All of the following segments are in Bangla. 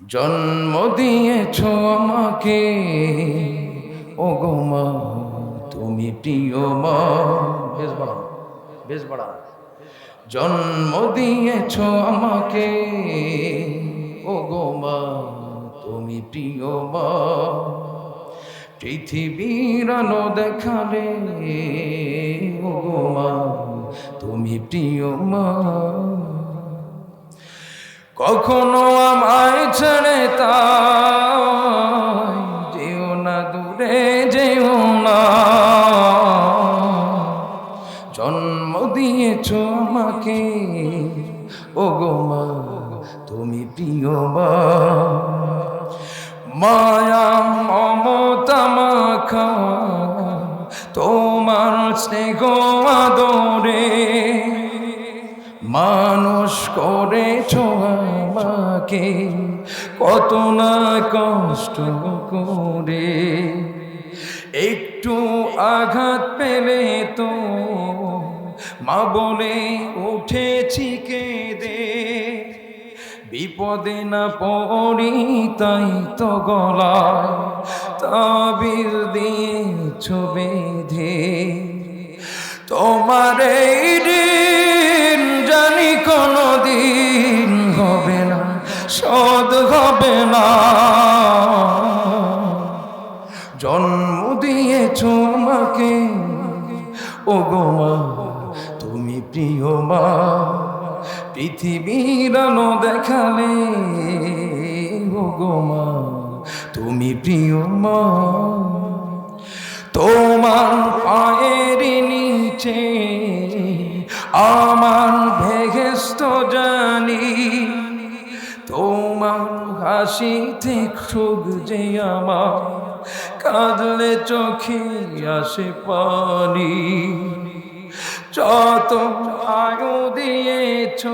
জন্ম দিয়েছ আমাকে। ও গো মা, তুমি প্রিয় মা। বেশ বড় বেশ বড় জন্ম দিয়েছ আমাকে। ও গো মা, তুমি প্রিয় মা। পৃথিবীর আলো দেখালে ও গো মা, তুমি প্রিয় মা। কখনো আমায় ছেড়ে তাই যেও না দূরে, যেও না। জন্ম দিয়েছ আমাকে ও গো মা, তুমি প্রিয় মা। মায়া, মমতা মাখা তোমার স্নেহ, আদরে মানুষ করেছ আমাকে, কত না কষ্ট করে। একটু আঘাত পেলে তো মা বলে, উঠেছি দে বিপদে না পড়ি তাই তো গলায় তাবির দিয়েছ বেঁধে। তোমার এই সদ হবে না। জন্ম দিয়েছ আমাকে ও গো মা, তুমি প্রিয় মা, পৃথিবীর আলো দেখালে। ও গো মা, তুমি প্রিয় মা, তোমার পায়ের নিচে আমার ভেগেস্ত তোমার হাসিতে খুব যে আমার। কাঁদলে চোখে আসে পানি। যত আয়ু দিয়েছ,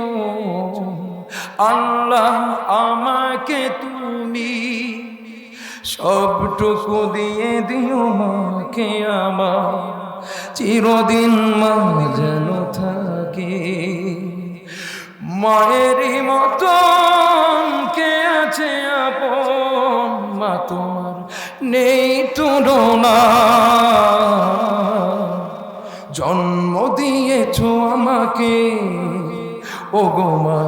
আল্লাহ আমাকে তুমি। সবটুকু দিয়ে দিও মাকে আমার। চিরদিন মা যেন থাকে। মায়েরই মতন মা তোমার নেই তুলনা। জন্ম দিয়েছ আমাকে ও গো মা,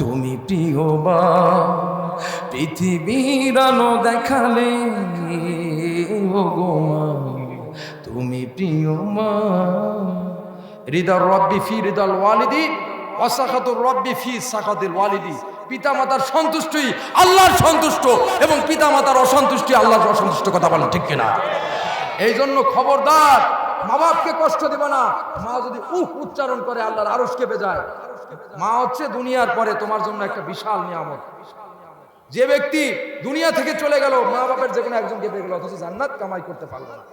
তুমি প্রিয় মা। পৃথিবীর আলো দেখালে ও গো মা, তুমি প্রিয় মা। হৃদয় রব্বি ফি ওয়ালিদি অসাখাতুর রব্বি ফি সাখাতিল ওয়ালিদি। পিতামাতার সন্তুষ্টই আল্লাহর সন্তুষ্ট এবং পিতামাতার অসন্তুষ্টি আল্লাহর অসন্তুষ্ট কথা বলেন, ঠিক কিনা? এই জন্য খবরদার, মা বাপকে কষ্ট দেবে না। মা যদি উহ উচ্চারণ করে, আল্লাহর আরস কেঁপে যায়। মা হচ্ছে দুনিয়ার পরে তোমার জন্য একটা বিশাল নিয়ামত। যে ব্যক্তি দুনিয়া থেকে চলে গেল, মা বাপের যে কোনো একজন কেঁপে গেল, অথচ জান্নাত কামাই করতে পারল না।